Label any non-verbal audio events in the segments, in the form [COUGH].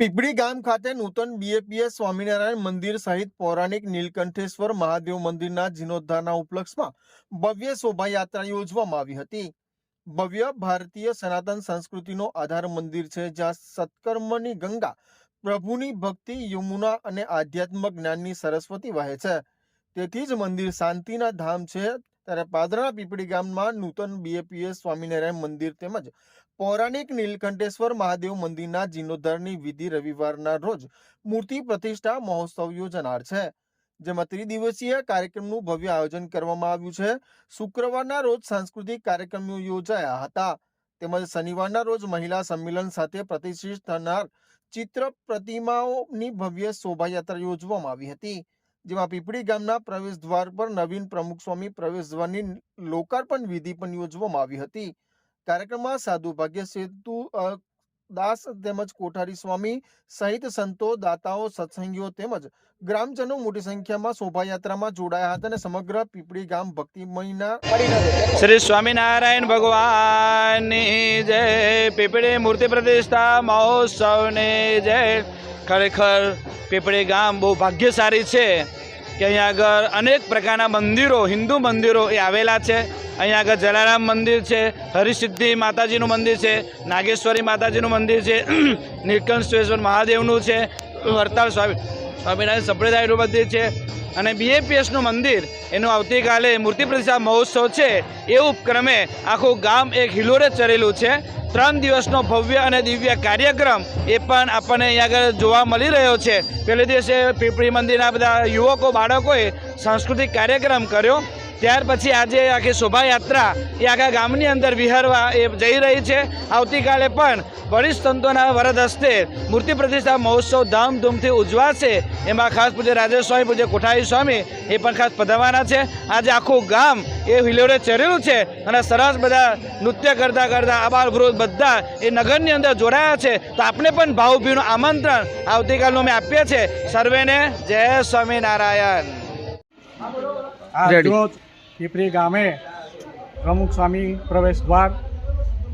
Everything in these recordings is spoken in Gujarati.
પીપળી ગામ ખાતે નૂતન બીએપીએસ સ્વામિનારાયણ મંદિર સહિત પૌરાણિક નીલકંઠેશ્વર મહાદેવ મંદિરના જીર્ણોદ્ધારના ઉપલક્ષમાં ભવ્ય શોભાયાત્રા યોજવામાં આવી હતી. ભવ્ય ભારતીય સનાતન સંસ્કૃતિનો આધાર મંદિર છે, જ્યાં સત્કર્મની ગંગા પ્રભુની ભક્તિ, યમુના અને આધ્યાત્મક જ્ઞાનની સરસ્વતી વહે છે. તેથી જ મંદિર શાંતિના ધામ છે. ત્યારે પાદરા પીપળી ગામમાં નૂતન બીએપીએસ સ્વામિનારાયણ મંદિર તેમજ પૌરાણિક નીલકંઠેશ્વર મહાદેવ મંદિરના જીર્ણોદ્ધારની વિધિ રવિવારના રોજ મૂર્તિ પ્રતિષ્ઠા મહોત્સવ યોજાનાર છે, જેમાં ત્રિદિવસીય કાર્યક્રમનું ભવ્ય આયોજન કરવામાં આવ્યું છે. શુક્રવારના રોજ સાંસ્કૃતિક કાર્યક્રમો યોજાયા હતા. તેમજ શનિવારના રોજ મહિલા સંમેલન સાથે પ્રતિષ્ઠિત થનાર ચિત્ર પ્રતિમાઓની ભવ્ય શોભાયાત્રા યોજવામાં આવી હતી, જેમાં પીપળી ગામના પ્રવેશ દ્વાર પર નવીન પ્રમુખ સ્વામી પ્રવેશ દ્વારની લોકાર્પણ વિધિ પણ યોજવામાં આવી હતી. કાર્યક્રમમાં સાધુ ભાગ્ય, સેતુ દાસ તેમજ કોઠારી સ્વામી સહિત સંતો, દાતાઓ, સત્સંગીઓ તેમજ ગ્રામજનો મોટી સંખ્યામાં શોભાયાત્રામાં જોડાયા હતા અને સમગ્ર પીપળી ગામ ભક્તિમયના શ્રી સ્વામિનારાયણ ભગવાનની જય. પીપળી મૂર્તિ પ્રતિષ્ઠા મહોત્સવની જય. ખરેખર પીપળી ગામ બહુ ભાગ્યશાળી છે કે અહીંયા આગળ અનેક પ્રકારના મંદિરો, હિન્દુ મંદિરો એ આવેલા છે. અહીંયા આગળ જલારામ મંદિર છે, હરિસિદ્ધિ માતાજીનું મંદિર છે, નાગેશ્વરી માતાજીનું મંદિર છે, [CLEARS THROAT] નીલકંઠેશ્વર મહાદેવનું છે વરતાલ સ્વામી, સ્વામિનારાયણ સંપ્રદાયનું મંદિર છે, અને બીએપીએસનું મંદિર, એનું આવતીકાલે મૂર્તિ પ્રતિષ્ઠા મહોત્સવ છે, એ ઉપક્રમે આખું ગામ એક હિલોરે ચરેલું છે. ત્રણ દિવસનો ભવ્ય અને દિવ્ય કાર્યક્રમ એ પણ આપણને અહીંયા આગળ જોવા મળી રહ્યો છે. પહેલે દિવસે પીપળી મંદિરના બધા યુવકો, બાળકોએ સાંસ્કૃતિક કાર્યક્રમ કર્યો. ત્યાર પછી આજે આખી શોભાયાત્રા એ આખા ગામની અંદર વિહરવા એ જઈ રહી છે. આવતીકાલે પણ વરિષ્ઠ સંતોના વરદ હસ્તે મૂર્તિ પ્રતિષ્ઠા મહોત્સવ ધામધૂમથી ઉજવાશે. એમાં ખાસ પૂજ્ય રાજેશ સ્વામી પૂજ્ય કોઠારી સ્વામી એ પણ ખાસ પધારવાના છે. આજે આખું ગામ એ હિલોડે ચડેલું છે અને સરસ બધા નૃત્ય કરતા કરતા આબાલ વૃદ્ધ બધા એ નગરની અંદર જોડાયા છે. તો આપણે પણ ભાવભીનું આમંત્રણ આવતીકાલનું અમે આપીએ છીએ. સર્વેને જય સ્વામિનારાયણ. આ પીપળી ગામે પ્રમુખ સ્વામી પ્રવેશ દ્વાર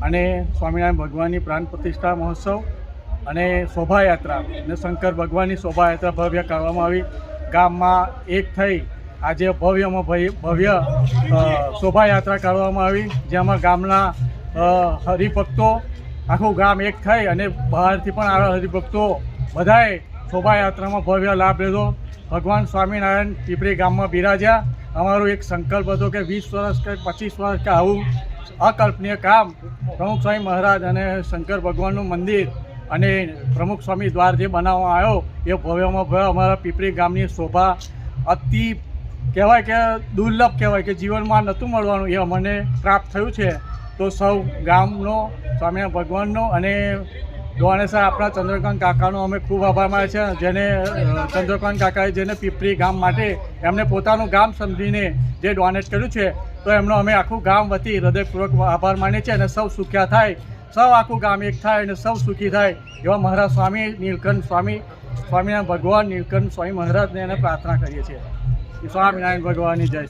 અને સ્વામિનારાયણ ભગવાનની પ્રાણ પ્રતિષ્ઠા મહોત્સવ અને શોભાયાત્રા અને શંકર ભગવાનની શોભાયાત્રા ભવ્ય કરવામાં આવી. ગામમાં એક થઈ આજે ભવ્યમાં ભવ્ય શોભાયાત્રા કરવામાં આવી, જેમાં ગામના હરિભક્તો, આખું ગામ એક થઈ અને બહારથી પણ આવેલા હરિભક્તો બધાએ શોભાયાત્રામાં ભવ્ય લાભ લીધો. ભગવાન સ્વામિનારાયણ પીપરી ગામમાં બિરાજ્યા. અમારો એક સંકલ્પ હતો કે વીસ વર્ષ કે પચીસ વર્ષ કે આવું અકલ્પનીય કામ પ્રમુખ સ્વામી મહારાજ અને શંકર ભગવાનનું મંદિર અને પ્રમુખ સ્વામી દ્વાર જે બનાવવામાં આવ્યો, એ ભવ્યમાં ભવ્ય અમારા પીપળી ગામની શોભા અતિ કહેવાય કે દુર્લભ કહેવાય કે જીવનમાં નહોતું મળવાનું, એ અમને પ્રાપ્ત થયું છે. તો સૌ ગામનો, સ્વામિનારાયણ ભગવાનનો અને દોણેસા આપણા ચંદ્રકાંત કાકાનો અમે ખૂબ આભાર માને છે જેને ચંદ્રકાંત કાકાએ જેને પીપરી ગામ માટે એમને પોતાનું ગામ સમજીને જે ડોનેટ કર્યું છે, તો એમનો અમે આખું ગામ વતી હૃદયપૂર્વક આભાર માનીએ છીએ અને સૌ સુખ્યા થાય. સૌ આખું ગામ એક થાય અને સૌ સુખી થાય. એવા મહારાજ સ્વામી નીલકંઠ સ્વામી, સ્વામિનારાયણ ભગવાન નીલકંઠ સ્વામી મહારાજને એને પ્રાર્થના કરીએ છીએ. સ્વામિનારાયણ ભગવાનની જય.